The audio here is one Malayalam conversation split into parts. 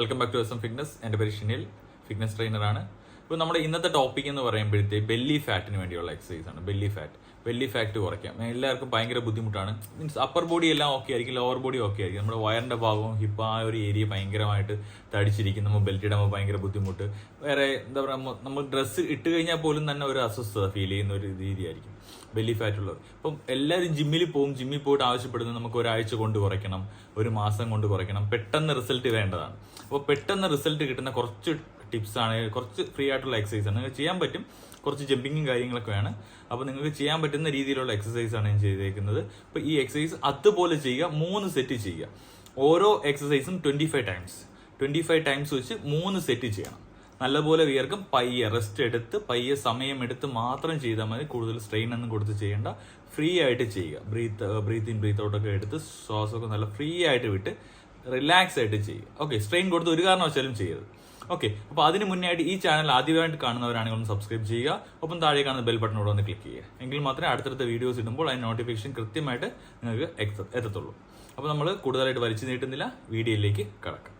Welcome back to S M fitness എന്റെ പേര് ഷിനിൽ ഫിറ്റ്നസ് ട്രെയിനറാണ് ഇപ്പോൾ നമ്മുടെ ഇന്നത്തെ ടോപ്പിക് എന്ന് പറയുമ്പോഴത്തേ ബെല്ലി ഫാറ്റിന് വേണ്ടിയുള്ള എക്സസൈസ് ആണ്. ബെല്ലി ഫാറ്റ് ബെല്ലി ഫാറ്റ് കുറയ്ക്കാം. എല്ലാവർക്കും ഭയങ്കര ബുദ്ധിമുട്ടാണ്. മീൻസ് അപ്പർ ബോഡി എല്ലാം ഓക്കെ ആയിരിക്കും ലോവർ ബോഡി ഓക്കെ ആയിരിക്കും. നമ്മുടെ വയറിന്റെ ഭാഗവും ഹിപ്പ് ആ ഒരു ഏരിയ ഭയങ്കരമായിട്ട് തടിച്ചിരിക്കും. നമ്മൾ ബെൽറ്റ് ഇടുമ്പോൾ ഭയങ്കര ബുദ്ധിമുട്ട്. വേറെ എന്താ പറയുക നമ്മൾ ഡ്രസ്സ് ഇട്ട് കഴിഞ്ഞാൽ പോലും തന്നെ ഒരു അസ്വസ്ഥത ഫീൽ ചെയ്യുന്ന ഒരു രീതിയായിരിക്കും. ബെല്ലി ഫാറ്റ് ഉള്ളവർ ഇപ്പം എല്ലാവരും ജിമ്മിൽ പോകും ജിമ്മിൽ പോയിട്ട് ആവശ്യപ്പെടുന്നത് നമുക്ക് ഒരാഴ്ച കൊണ്ട് കുറയ്ക്കണം ഒരു മാസം കൊണ്ട് കുറയ്ക്കണം. പെട്ടെന്ന് റിസൾട്ട് വേണ്ടതാണ്. അപ്പോൾ പെട്ടെന്ന് റിസൾട്ട് കിട്ടുന്ന കുറച്ച് ടിപ്സ് ആണ് കുറച്ച് ഫ്രീ ആയിട്ടുള്ള എക്സസൈസ് ആണ്. നിങ്ങൾക്ക് ചെയ്യാൻ പറ്റും. കുറച്ച് ജമ്പിങ്ങും കാര്യങ്ങളൊക്കെ കാര്യങ്ങളൊക്കെയാണ് അപ്പോൾ നിങ്ങൾക്ക് ചെയ്യാൻ പറ്റുന്ന രീതിയിലുള്ള എക്സസൈസ് ആണ് ഞാൻ ചെയ്തേക്കുന്നത്. അപ്പോൾ ഈ എക്സസൈസ് അതുപോലെ ചെയ്യുക മൂന്ന് സെറ്റ് ചെയ്യുക. ഓരോ എക്സസൈസും twenty five times twenty five times വെച്ച് മൂന്ന് സെറ്റ് ചെയ്യണം. നല്ലപോലെ വിയർക്കും. പയ്യെ റെസ്റ്റ് എടുത്ത് പയ്യെ സമയം എടുത്ത് മാത്രം ചെയ്താൽ മതി. കൂടുതൽ സ്ട്രെയിൻ ഒന്നും കൊടുത്ത് ചെയ്യേണ്ട. ഫ്രീ ആയിട്ട് ചെയ്യുക. Breathe breathe in breathe out ഒക്കെ എടുത്ത് ശ്വാസമൊക്കെ നല്ല ഫ്രീ ആയിട്ട് വിട്ട് റിലാക്സ് ആയിട്ട് ചെയ്യുക. ഓക്കെ സ്ട്രെയിൻ കൊടുത്ത് ഒരു കാരണവശാലും ചെയ്യരുത്. ഓക്കെ അപ്പോൾ അതിന് മുന്നേ ആയിട്ട് ഈ ചാനൽ ആദ്യമായിട്ട് കാണുന്നവരാണെങ്കിൽ ഒന്ന് സബ്സ്ക്രൈബ് ചെയ്യുക. ഒപ്പം താഴെ കാണുന്ന ബെൽ ബട്ടനോട് ഒന്ന് ക്ലിക്ക് ചെയ്യുക. എങ്കിൽ മാത്രമേ അടുത്തടുത്ത വീഡിയോസ് ഇടുമ്പോൾ അതിന് നോട്ടിഫിക്കേഷൻ കൃത്യമായിട്ട് നിങ്ങൾക്ക് എത്ത- എത്തത്തുള്ളൂ. അപ്പോൾ നമ്മൾ കൂടുതലായിട്ട് വലിച്ചു നീട്ടുന്നില്ല. വീഡിയോയിലേക്ക് കടക്കാം.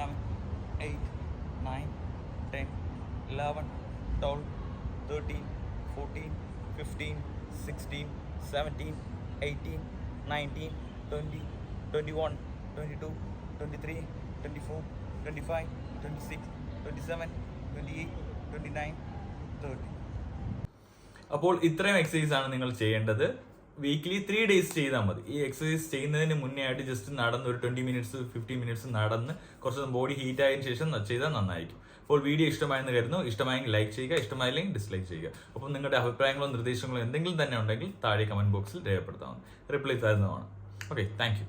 Seven eight nine ten eleven twelve thirteen fourteen fifteen sixteen seventeen eighteen nineteen twenty twenty one twenty two twenty three twenty four twenty five twenty six twenty seven twenty eight twenty nine thirty അപ്പോൾ ഇത്രയും എക്സസൈസ് ആണ് നിങ്ങൾ ചെയ്യേണ്ടത്. വീക്ക്ലി ത്രീ ഡേയ്സ് ചെയ്താൽ മതി. ഈ എക്സസൈസ് ചെയ്യുന്നതിന് മുന്നേ ആയിട്ട് ജസ്റ്റ് നടന്ന് ഒരു ട്വന്റി മിനിറ്റ്സ് ഫിഫ്റ്റി മിനിറ്റ്സ് നടന്ന് കുറച്ച് ബോഡി ഹീറ്റ് ആയതിനു ശേഷം ചെയ്താൽ നന്നായിരിക്കും. അപ്പോൾ വീഡിയോ ഇഷ്ടമായെന്ന് കരുതുന്നു. ഇഷ്ടമായെങ്കിൽ ലൈക്ക് ചെയ്യുക ഇഷ്ടമായില്ലെങ്കിൽ ഡിസ്ലൈക്ക് ചെയ്യുക. അപ്പം നിങ്ങളുടെ അഭിപ്രായങ്ങളോ നിർദ്ദേശങ്ങളോ എന്തെങ്കിലും തന്നെ ഉണ്ടെങ്കിൽ താഴെ കമന്റ് ബോക്സിൽ രേഖപ്പെടുത്താവുന്നു റിപ്ലൈ തരുന്നതാണ്. Okay thank